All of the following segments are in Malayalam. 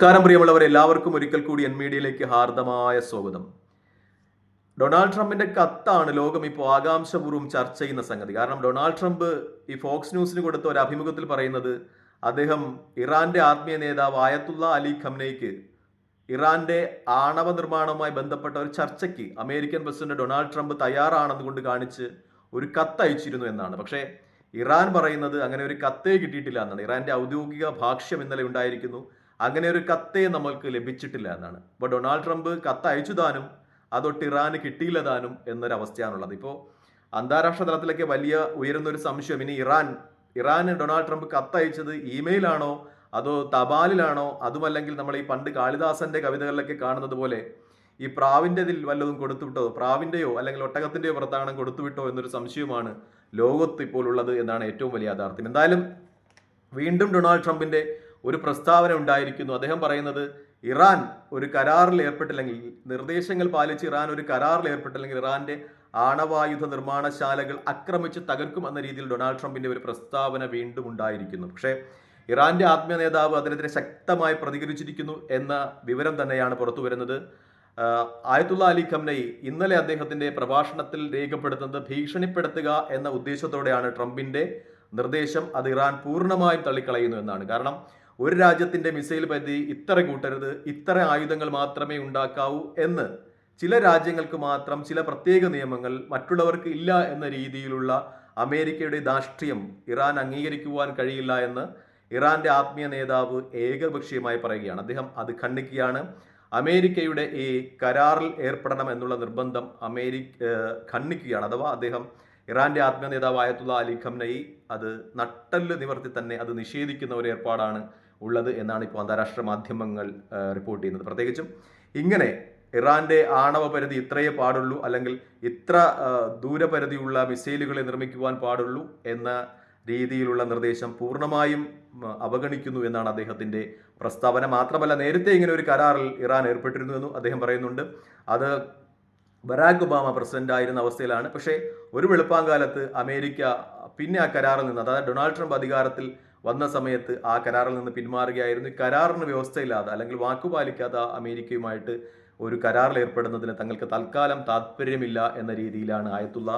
നമസ്കാരം പ്രിയമുള്ളവർ എല്ലാവർക്കും ഒരിക്കൽ കൂടി എൻ മീഡിയയിലേക്ക് ഹാർദമായ സ്വാഗതം. ഡൊണാൾഡ് ട്രംപിന്റെ കത്താണ് ലോകം ഇപ്പോൾ ആകാംക്ഷപൂർവം ചർച്ച ചെയ്യുന്ന സംഗതി. കാരണം ഡൊണാൾഡ് ട്രംപ് ഈ ഫോക്സ് ന്യൂസിന് കൊടുത്ത ഒരു അഭിമുഖത്തിൽ പറയുന്നത് അദ്ദേഹം ഇറാന്റെ ആത്മീയ നേതാവ് ആയത്തുള്ള അലി ഖംനയ്ക്ക് ഇറാന്റെ ആണവ നിർമ്മാണവുമായി ബന്ധപ്പെട്ട ഒരു ചർച്ചയ്ക്ക് അമേരിക്കൻ പ്രസിഡന്റ് ഡൊണാൾഡ് ട്രംപ് തയ്യാറാണെന്ന് കൊണ്ട് കാണിച്ച് ഒരു കത്ത് അയച്ചിരുന്നു എന്നാണ്. പക്ഷേ ഇറാൻ പറയുന്നത് അങ്ങനെ ഒരു കത്തേ കിട്ടിയിട്ടില്ല എന്നാണ്. ഇറാന്റെ ഔദ്യോഗിക ഭാഷ്യം ഇന്നലെ ഉണ്ടായിരിക്കുന്നു. അങ്ങനെ ഒരു കത്തേ നമ്മൾക്ക് ലഭിച്ചിട്ടില്ല എന്നാണ്. ഇപ്പോൾ ഡൊണാൾഡ് ട്രംപ് കത്ത് അയച്ചു താനും അതൊട്ട് ഇറാന് കിട്ടിയില്ല താനും എന്നൊരവസ്ഥയാണുള്ളത്. ഇപ്പോൾ അന്താരാഷ്ട്ര തലത്തിലൊക്കെ വലിയ ഉയരുന്ന ഒരു സംശയം ഇനി ഇറാൻ ഇറാന് ഡൊണാൾഡ് ട്രംപ് കത്ത് അയച്ചത് ഇമെയിലാണോ അതോ തപാലിലാണോ അതുമല്ലെങ്കിൽ നമ്മൾ ഈ പണ്ട് കാളിദാസന്റെ കവിതകളിലൊക്കെ കാണുന്നത് പോലെ ഈ പ്രാവിന്റെ ഇതിൽ വല്ലതും കൊടുത്തുവിട്ടോ പ്രാവിന്റെയോ അല്ലെങ്കിൽ ഒട്ടകത്തിന്റെയോ പുറത്താകണം കൊടുത്തുവിട്ടോ എന്നൊരു സംശയമാണ് ലോകത്ത് ഇപ്പോൾ ഉള്ളത് എന്നാണ് ഏറ്റവും വലിയ യാഥാർത്ഥ്യം. എന്തായാലും വീണ്ടും ഡൊണാൾഡ് ട്രംപിന്റെ ഒരു പ്രസ്താവന ഉണ്ടായിരിക്കുന്നു. അദ്ദേഹം പറയുന്നത് ഇറാൻ ഒരു കരാറിൽ ഏർപ്പെട്ടില്ലെങ്കിൽ നിർദ്ദേശങ്ങൾ പാലിച്ച് ഇറാൻ ഒരു കരാറിൽ ഏർപ്പെട്ടില്ലെങ്കിൽ ഇറാന്റെ ആണവായുധ നിർമ്മാണശാലകൾ ആക്രമിച്ച് തകർക്കും എന്ന രീതിയിൽ ഡൊണാൾഡ് ട്രംപിന്റെ ഒരു പ്രസ്താവന വീണ്ടും ഉണ്ടായിരിക്കുന്നു. പക്ഷേ ഇറാന്റെ ആത്മീയ നേതാവ് അതിനെതിരെ ശക്തമായി പ്രതികരിച്ചിരിക്കുന്നു എന്ന വിവരം തന്നെയാണ് പുറത്തു വരുന്നത്. ആയത്തുള്ള അലി ഖംനൈ ഇന്നലെ അദ്ദേഹത്തിന്റെ പ്രഭാഷണത്തിൽ രേഖപ്പെടുത്തുന്നത് ഭീഷണിപ്പെടുത്തുക എന്ന ഉദ്ദേശത്തോടെയാണ് ട്രംപിന്റെ നിർദ്ദേശം അത് ഇറാൻ പൂർണമായും തള്ളിക്കളയുന്നു എന്നാണ്. കാരണം ഒരു രാജ്യത്തിന്റെ മിസൈൽ പരിധി ഇത്ര കൂട്ടരുത് ഇത്ര ആയുധങ്ങൾ മാത്രമേ ഉണ്ടാക്കാവൂ എന്ന് ചില രാജ്യങ്ങൾക്ക് മാത്രം ചില പ്രത്യേക നിയമങ്ങൾ മറ്റുള്ളവർക്ക് ഇല്ല എന്ന രീതിയിലുള്ള അമേരിക്കയുടെ ധാർഷ്ട്യം ഇറാൻ അംഗീകരിക്കുവാൻ കഴിയില്ല എന്ന് ഇറാന്റെ ആത്മീയ നേതാവ് ഏകപക്ഷീയമായി പറയുകയാണ്. അദ്ദേഹം അത് ഖണ്ഡിക്കുകയാണ്. അമേരിക്കയുടെ ഈ കരാറിൽ ഏർപ്പെടണം എന്നുള്ള നിർബന്ധം അമേരിക്ക ഖണ്ഡിക്കുകയാണ്. അഥവാ അദ്ദേഹം ഇറാന്റെ ആത്മീയ നേതാവ് ആയത്തുള്ള അലി ഖംനൈ അത് നട്ടൽ നിവർത്തി തന്നെ അത് നിഷേധിക്കുന്ന ഒരു ഏർപ്പാടാണ് ഉള്ളത് എന്നാണ് ഇപ്പോൾ അന്താരാഷ്ട്ര മാധ്യമങ്ങൾ റിപ്പോർട്ട് ചെയ്യുന്നത്. പ്രത്യേകിച്ചും ഇങ്ങനെ ഇറാന്റെ ആണവ പരിധി ഇത്രയേ പാടുള്ളൂ അല്ലെങ്കിൽ ഇത്ര ദൂരപരിധിയുള്ള മിസൈലുകളെ നിർമ്മിക്കുവാൻ പാടുള്ളൂ എന്ന രീതിയിലുള്ള നിർദ്ദേശം പൂർണമായും അവഗണിക്കുന്നു എന്നാണ് അദ്ദേഹത്തിന്റെ പ്രസ്താവന. മാത്രമല്ല നേരത്തെ ഇങ്ങനെ ഒരു കരാറിൽ ഇറാൻ ഏർപ്പെട്ടിരുന്നു എന്നും അദ്ദേഹം പറയുന്നുണ്ട്. അത് ബരാക് ഒബാമ പ്രസിഡന്റ് ആയിരുന്ന അവസ്ഥയിലാണ്. പക്ഷേ ഒരു വെളുപ്പാങ്കാലത്ത് അമേരിക്ക പിന്നെ ആ കരാറിൽ നിന്ന് അതായത് ഡൊണാൾഡ് ട്രംപ് അധികാരത്തിൽ വന്ന സമയത്ത് ആ കരാറിൽ നിന്ന് പിന്മാറുകയായിരുന്നു. കരാറിന് വ്യവസ്ഥയില്ലാതെ അല്ലെങ്കിൽ വാക്കുപാലിക്കാതെ അമേരിക്കയുമായിട്ട് ഒരു കരാറിൽ ഏർപ്പെടുന്നതിന് തങ്ങൾക്ക് തൽക്കാലം താല്പര്യമില്ല എന്ന രീതിയിലാണ് ആയത്തുള്ള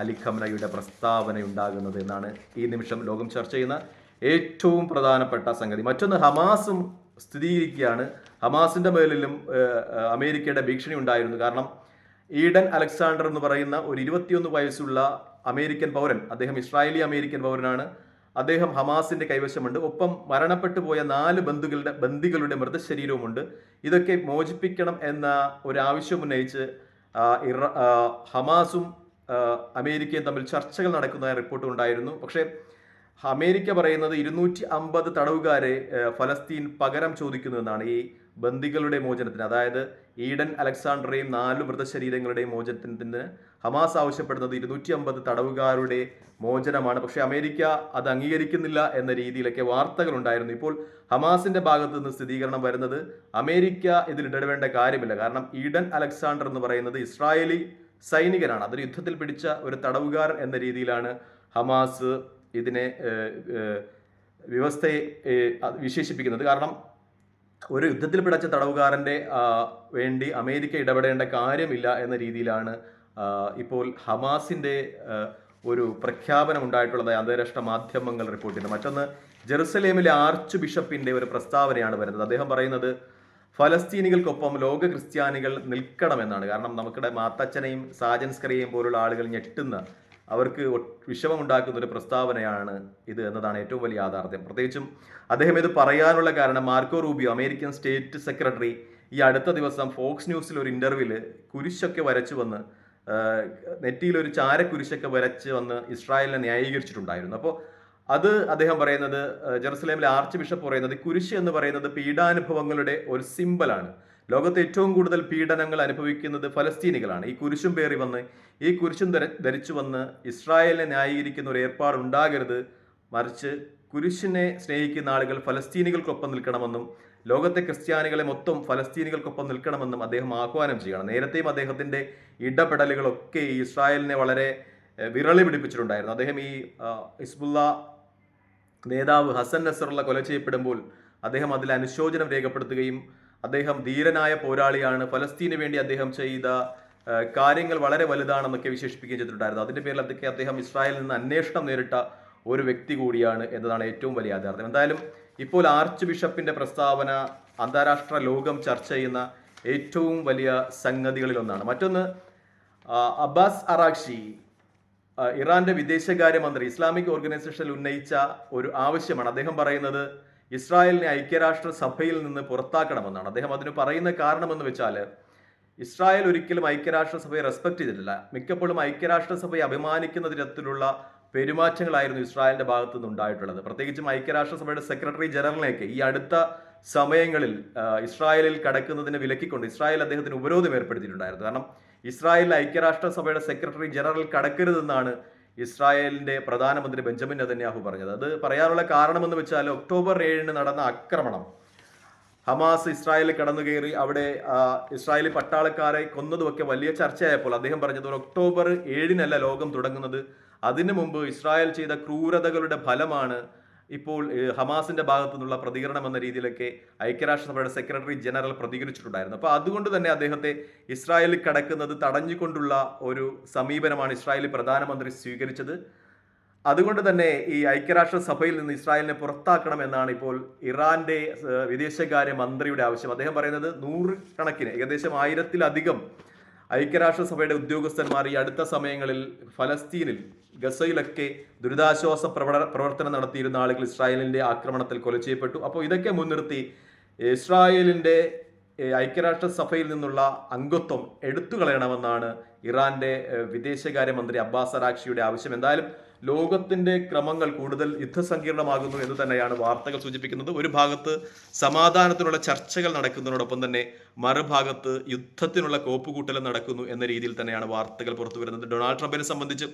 അലി ഖംനയുടെ പ്രസ്താവന ഉണ്ടാകുന്നത് എന്നാണ് ഈ നിമിഷം ലോകം ചർച്ച ചെയ്യുന്ന ഏറ്റവും പ്രധാനപ്പെട്ട സംഗതി. മറ്റൊന്ന് ഹമാസും സ്ഥിരീകരിക്കുകയാണ്. ഹമാസിന്റെ മേലിലും അമേരിക്കയുടെ ഭീഷണി ഉണ്ടായിരുന്നു. കാരണം ഈഡൻ അലക്സാണ്ടർ എന്ന് പറയുന്ന ഒരു ഇരുപത്തിയൊന്ന് വയസ്സുള്ള അമേരിക്കൻ പൗരൻ അദ്ദേഹം ഇസ്രായേലി അമേരിക്കൻ പൗരനാണ്. അദ്ദേഹം ഹമാസിന്റെ കൈവശമുണ്ട്. ഒപ്പം മരണപ്പെട്ടു പോയ നാല് ബന്ധുക്കളുടെ ബന്ദികളുടെ മൃതശരീരവുമുണ്ട്. ഇതൊക്കെ മോചിപ്പിക്കണം എന്ന ഒരു ആവശ്യം ഉന്നയിച്ച് ഹമാസും അമേരിക്കയും തമ്മിൽ ചർച്ചകൾ നടക്കുന്ന റിപ്പോർട്ട് ഉണ്ടായിരുന്നു. പക്ഷേ അമേരിക്ക പറയുന്നത് ഇരുന്നൂറ്റി അമ്പത് തടവുകാരെ ഫലസ്തീൻ പകരം ചോദിക്കുന്നു എന്നാണ്. ഈ ബന്ദികളുടെ മോചനത്തിന് അതായത് ഈഡൻ അലക്സാണ്ടറേയും നാല് മൃതശരീരങ്ങളുടെയും മോചനത്തിന് ഹമാസ് ആവശ്യപ്പെടുന്നത് ഇരുന്നൂറ്റി അമ്പത് തടവുകാരുടെ മോചനമാണ്. പക്ഷേ അമേരിക്ക അത് അംഗീകരിക്കുന്നില്ല എന്ന രീതിയിലൊക്കെ വാർത്തകൾ ഉണ്ടായിരുന്നു ഇപ്പോൾ ഹമാസിന്റെ ഭാഗത്ത് നിന്ന് സ്ഥിരീകരണം വരുന്നത് അമേരിക്ക ഇതിൽ ഇടപെടേണ്ട കാര്യമില്ല. കാരണം ഈഡൻ അലക്സാണ്ടർ എന്ന് പറയുന്നത് ഇസ്രായേലി സൈനികനാണ്. അതൊരു യുദ്ധത്തിൽ പിടിച്ച ഒരു തടവുകാരൻ എന്ന രീതിയിലാണ് ഹമാസ് ഇതിനെ വ്യവസ്ഥയെ വിശേഷിപ്പിക്കുന്നത്. കാരണം ഒരു യുദ്ധത്തിൽ പിടച്ച തടവുകാരന്റെ വേണ്ടി അമേരിക്ക ഇടപെടേണ്ട കാര്യമില്ല എന്ന രീതിയിലാണ് ഇപ്പോൾ ഹമാസിന്റെ ഒരു പ്രഖ്യാപനം ഉണ്ടായിട്ടുള്ളത് അന്താരാഷ്ട്ര മാധ്യമങ്ങൾ റിപ്പോർട്ട് ചെയ്യുന്നത് മറ്റൊന്ന് ജെറുസലേമിലെ ആർച്ച് ബിഷപ്പിന്റെ ഒരു പ്രസ്താവനയാണ് വരുന്നത്. അദ്ദേഹം പറയുന്നത് ഫലസ്തീനികൾക്കൊപ്പം ലോക ക്രിസ്ത്യാനികൾ നിൽക്കണമെന്നാണ്. കാരണം നമുക്കിടെ മാത്തച്ഛനെയും സാജൻസ്കറിയെയും പോലുള്ള ആളുകൾ ഞെട്ടുന്ന അവർക്ക് വിഷമമുണ്ടാക്കുന്ന ഒരു പ്രസ്താവനയാണ് ഇത് എന്നതാണ് ഏറ്റവും വലിയ യാഥാർത്ഥ്യം. പ്രത്യേകിച്ചും അദ്ദേഹം ഇത് പറയാനുള്ള കാരണം Marco Rubio American state secretary ഈ അടുത്ത ദിവസം ഫോക്സ് ന്യൂസിൽ ഒരു ഇന്റർവ്യൂൽ കുരിശൊക്കെ വരച്ചു വന്ന് നെറ്റിയിൽ ഒരു ചാരക്കുരിശൊക്കെ വരച്ച് വന്ന് ഇസ്രായേലിനെ ന്യായീകരിച്ചിട്ടുണ്ടായിരുന്നു. അപ്പോൾ അത് അദ്ദേഹം പറയുന്നത് ജെറുസലേമിലെ ആർച്ച് ബിഷപ്പ് പറയുന്നത് കുരിശ് എന്ന് പറയുന്നത് പീഡാനുഭവങ്ങളുടെ ഒരു സിമ്പലാണ്. ലോകത്ത് ഏറ്റവും കൂടുതൽ പീഡനങ്ങൾ അനുഭവിക്കുന്നത് ഫലസ്തീനികളാണ്. ഈ കുരിശും പേറി വന്ന് ഈ കുരിശും ധര ധരിച്ചു വന്ന് ഇസ്രായേലിനെ ന്യായീകരിക്കുന്ന ഒരു ഏർപ്പാടുണ്ടാകരുത്. മറിച്ച് കുരിശിനെ സ്നേഹിക്കുന്ന ആളുകൾ ഫലസ്തീനികൾക്കൊപ്പം നിൽക്കണമെന്നും ലോകത്തെ ക്രിസ്ത്യാനികളെ മൊത്തം ഫലസ്തീനികൾക്കൊപ്പം നിൽക്കണമെന്നും അദ്ദേഹം ആഹ്വാനം ചെയ്യണം നേരത്തെയും അദ്ദേഹത്തിന്റെ ഇടപെടലുകളൊക്കെ ഈ ഇസ്രായേലിനെ വളരെ വിരളി പിടിപ്പിച്ചിട്ടുണ്ടായിരുന്നു. അദ്ദേഹം ഈ ഇസ്ബുല്ല നേതാവ് ഹസൻ നസറുള്ള കൊല ചെയ്യപ്പെടുമ്പോൾ അദ്ദേഹം അതിൽ അനുശോചനം രേഖപ്പെടുത്തുകയും അദ്ദേഹം ധീരനായ പോരാളിയാണ്. ഫലസ്തീന് വേണ്ടി അദ്ദേഹം ചെയ്ത കാര്യങ്ങൾ വളരെ വലുതാണെന്നൊക്കെ വിശേഷിപ്പിക്കുകയും ചെയ്തിട്ടുണ്ടായിരുന്നു. അതിന്റെ പേരിൽ അതൊക്കെ അദ്ദേഹം ഇസ്രായേലിൽ നിന്ന് അന്വേഷണം നേരിട്ട ഒരു വ്യക്തി കൂടിയാണ് എന്നതാണ് ഏറ്റവും വലിയ യാഥാർത്ഥ്യം. എന്തായാലും ഇപ്പോൾ ആർച്ച് ബിഷപ്പിന്റെ പ്രസ്താവന അന്താരാഷ്ട്ര ലോകം ചർച്ച ചെയ്യുന്ന ഏറ്റവും വലിയ സംഗതികളിലൊന്നാണ്. മറ്റൊന്ന് അബ്ബാസ് അറാക്ഷി ഇറാന്റെ വിദേശകാര്യമന്ത്രി ഇസ്ലാമിക് ഓർഗനൈസേഷനിൽ ഉന്നയിച്ച ഒരു ആവശ്യമാണ്. അദ്ദേഹം പറയുന്നത് ഇസ്രായേലിനെ ഐക്യരാഷ്ട്ര സഭയിൽ നിന്ന് പുറത്താക്കണമെന്നാണ്. അദ്ദേഹം അതിന് പറയുന്ന കാരണമെന്ന് വെച്ചാൽ ഇസ്രായേൽ ഒരിക്കലും ഐക്യരാഷ്ട്ര സഭയെ റെസ്പെക്ട് ചെയ്തിട്ടില്ല. മിക്കപ്പോഴും ഐക്യരാഷ്ട്ര സഭയെ അഭിമാനിക്കുന്ന തരത്തിലുള്ള പെരുമാറ്റങ്ങളായിരുന്നു ഇസ്രായേലിന്റെ ഭാഗത്തു നിന്ന് ഉണ്ടായിട്ടുള്ളത് പ്രത്യേകിച്ചും ഐക്യരാഷ്ട്രസഭയുടെ സെക്രട്ടറി ജനറലിനെയൊക്കെ ഈ അടുത്ത സമയങ്ങളിൽ ഇസ്രായേലിൽ കടക്കുന്നതിനെ വിലക്കിക്കൊണ്ട് ഇസ്രായേൽ അദ്ദേഹത്തിന് ഉപരോധം ഏർപ്പെടുത്തിയിട്ടുണ്ടായിരുന്നു. കാരണം ഇസ്രായേലിൽ ഐക്യരാഷ്ട്ര സഭയുടെ സെക്രട്ടറി ജനറൽ കടക്കരുതെന്നാണ് ഇസ്രായേലിന്റെ പ്രധാനമന്ത്രി ബെഞ്ചമിൻ നെതന്യാഹു പറഞ്ഞത്. അത് പറയാനുള്ള കാരണമെന്ന് വെച്ചാൽ ഒക്ടോബർ ഏഴിന് നടന്ന ആക്രമണം. ഹമാസ് ഇസ്രായേലിൽ കടന്നു കയറി അവിടെ ഇസ്രായേലി പട്ടാളക്കാരെ കൊന്നതുമൊക്കെ വലിയ ചർച്ചയായപ്പോൾ അദ്ദേഹം പറഞ്ഞത് ഒക്ടോബർ ഏഴിനല്ല ലോകം തുടങ്ങുന്നത്. അതിനു മുമ്പ് ഇസ്രായേൽ ചെയ്ത ക്രൂരതകളുടെ ഫലമാണ് ഇപ്പോൾ ഹമാസിന്റെ ഭാഗത്തു നിന്നുള്ള പ്രതികരണം എന്ന രീതിയിലൊക്കെ ഐക്യരാഷ്ട്രസഭയുടെ സെക്രട്ടറി ജനറൽ പ്രതികരിച്ചിട്ടുണ്ടായിരുന്നു. അപ്പോൾ അതുകൊണ്ട് തന്നെ അദ്ദേഹത്തെ ഇസ്രായേലിൽ കടക്കുന്നത് തടഞ്ഞുകൊണ്ടുള്ള ഒരു സമീപനമാണ് ഇസ്രായേലി പ്രധാനമന്ത്രി സ്വീകരിച്ചത്. അതുകൊണ്ട് തന്നെ ഈ ഐക്യരാഷ്ട്രസഭയിൽ നിന്ന് ഇസ്രായേലിനെ പുറത്താക്കണം എന്നാണ് ഇപ്പോൾ ഇറാന്റെ വിദേശകാര്യ മന്ത്രിയുടെ ആവശ്യം. അദ്ദേഹം പറയുന്നത് നൂറുകണക്കിന് ഏകദേശം ആയിരത്തിലധികം ഐക്യരാഷ്ട്രസഭയുടെ ഉദ്യോഗസ്ഥന്മാർ ഈ അടുത്ത സമയങ്ങളിൽ ഫലസ്തീനിൽ ഗസയിലൊക്കെ ദുരിതാശ്വാസ പ്രവർത്തനം നടത്തിയിരുന്ന ആളുകൾ ഇസ്രായേലിന്റെ ആക്രമണത്തിൽ കൊല ചെയ്യപ്പെട്ടു. അപ്പോൾ ഇതൊക്കെ മുൻനിർത്തി ഇസ്രായേലിന്റെ ഏഹ്, ഐക്യരാഷ്ട്രസഭയിൽ നിന്നുള്ള അംഗത്വം എടുത്തു കളയണമെന്നാണ് ഇറാന്റെ വിദേശകാര്യമന്ത്രി അബ്ബാസ് അറാക്ഷിയുടെ ആവശ്യം. എന്തായാലും ലോകത്തിന്റെ ക്രമങ്ങൾ കൂടുതൽ യുദ്ധസങ്കീർണമാകുന്നു എന്ന് തന്നെയാണ് വാർത്തകൾ സൂചിപ്പിക്കുന്നത്. ഒരു ഭാഗത്ത് സമാധാനത്തിനുള്ള ചർച്ചകൾ നടക്കുന്നതിനോടൊപ്പം തന്നെ മറുഭാഗത്ത് യുദ്ധത്തിനുള്ള കോപ്പുകൂട്ടലും നടക്കുന്നു എന്ന രീതിയിൽ തന്നെയാണ് വാർത്തകൾ പുറത്തു വരുന്നത്. ഡൊണാൾഡ് ട്രംപിനെ സംബന്ധിച്ച്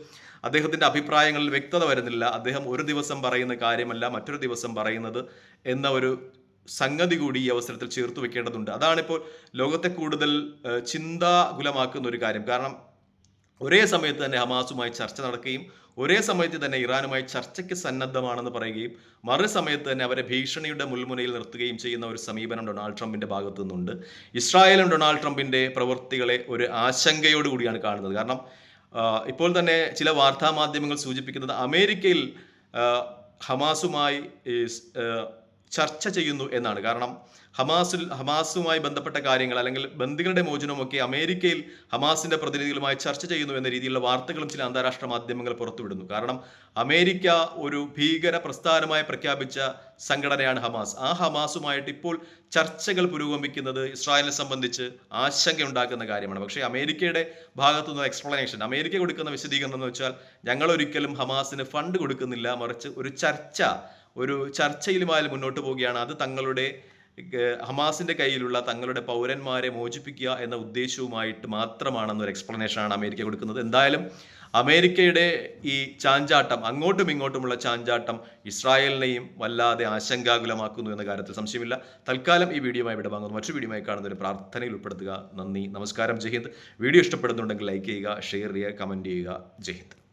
അദ്ദേഹത്തിന്റെ അഭിപ്രായങ്ങളിൽ വ്യക്തത വരുന്നില്ല. അദ്ദേഹം ഒരു ദിവസം പറയുന്ന കാര്യമല്ല മറ്റൊരു ദിവസം പറയുന്നത് എന്ന ഒരു സംഗതി കൂടി ഈ അവസരത്തിൽ ചേർത്ത് വെക്കേണ്ടതുണ്ട്. അതാണിപ്പോൾ ലോകത്തെ കൂടുതൽ ചിന്താകുലമാക്കുന്ന ഒരു കാര്യം. കാരണം ഒരേ സമയത്ത് തന്നെ ഹമാസുമായി ചർച്ച നടക്കുകയും ഒരേ സമയത്ത് തന്നെ ഇറാനുമായി ചർച്ചയ്ക്ക് സന്നദ്ധമാണെന്ന് പറയുകയും മറു സമയത്ത് തന്നെ അവരെ ഭീഷണിയുടെ മുൾമുനയിൽ നിർത്തുകയും ചെയ്യുന്ന ഒരു സമീപനം ഡൊണാൾഡ് ട്രംപിന്റെ ഭാഗത്തു നിന്നുണ്ട്. ഇസ്രായേലും ഡൊണാൾഡ് ട്രംപിന്റെ പ്രവൃത്തികളെ ഒരു ആശങ്കയോടുകൂടിയാണ് കാണുന്നത്. കാരണം ഇപ്പോൾ തന്നെ ചില വാർത്താ മാധ്യമങ്ങൾ സൂചിപ്പിക്കുന്നത് അമേരിക്കയിൽ ഹമാസുമായി ചർച്ച ചെയ്യുന്നു എന്നാണ്. കാരണം ഹമാസിൽ ഹമാസുമായി ബന്ധപ്പെട്ട കാര്യങ്ങൾ അല്ലെങ്കിൽ ബന്ദികളുടെ മോചനമൊക്കെ അമേരിക്കയിൽ ഹമാസിന്റെ പ്രതിനിധികളുമായി ചർച്ച ചെയ്യുന്നു എന്ന രീതിയിലുള്ള വാർത്തകളും ചില അന്താരാഷ്ട്ര മാധ്യമങ്ങൾ പുറത്തുവിടുന്നു. കാരണം അമേരിക്ക ഒരു ഭീകര പ്രസ്ഥാനമായി പ്രഖ്യാപിച്ച സംഘടനയാണ് ഹമാസ്. ആ ഹമാസുമായിട്ട് ഇപ്പോൾ ചർച്ചകൾ പുരോഗമിക്കുന്നത് ഇസ്രായേലിനെ സംബന്ധിച്ച് ആശങ്കയുണ്ടാക്കുന്ന കാര്യമാണ്. പക്ഷേ അമേരിക്കയുടെ ഭാഗത്തുനിന്ന് എക്സ്പ്ലനേഷൻ അമേരിക്ക കൊടുക്കുന്ന വിശദീകരണം എന്ന് വെച്ചാൽ ഞങ്ങൾ ഒരിക്കലും ഹമാസിന് ഫണ്ട് കൊടുക്കുന്നില്ല. മറിച്ച് ഒരു ചർച്ച ഒരു ചർച്ചയിലുമായി മുന്നോട്ട് പോവുകയാണ്. അത് തങ്ങളുടെ ഹമാസിന്റെ കയ്യിലുള്ള തങ്ങളുടെ പൗരന്മാരെ മോചിപ്പിക്കുക എന്ന ഉദ്ദേശവുമായിട്ട് മാത്രമാണെന്നൊരു എക്സ്പ്ലനേഷനാണ് അമേരിക്ക കൊടുക്കുന്നത്. എന്തായാലും അമേരിക്കയുടെ ഈ ചാഞ്ചാട്ടം അങ്ങോട്ടും ഇങ്ങോട്ടുമുള്ള ചാഞ്ചാട്ടം ഇസ്രായേലിനെയും വല്ലാതെ ആശങ്കാകുലമാക്കുന്നു എന്ന കാര്യത്തിൽ സംശയമില്ല. തൽക്കാലം ഈ വീഡിയോമായി ഇവിടെ വാങ്ങുന്നു മറ്റൊരു ആയി കാണുന്ന ഒരു പ്രാർത്ഥനയിൽ ഉൾപ്പെടുത്തുക. നന്ദി. നമസ്കാരം. ജയ്ഹിന്ദ് വീഡിയോ ഇഷ്ടപ്പെടുന്നുണ്ടെങ്കിൽ ലൈക്ക് ചെയ്യുക ഷെയർ ചെയ്യുക കമന്റ് ചെയ്യുക. ജയ്ഹിന്ദ്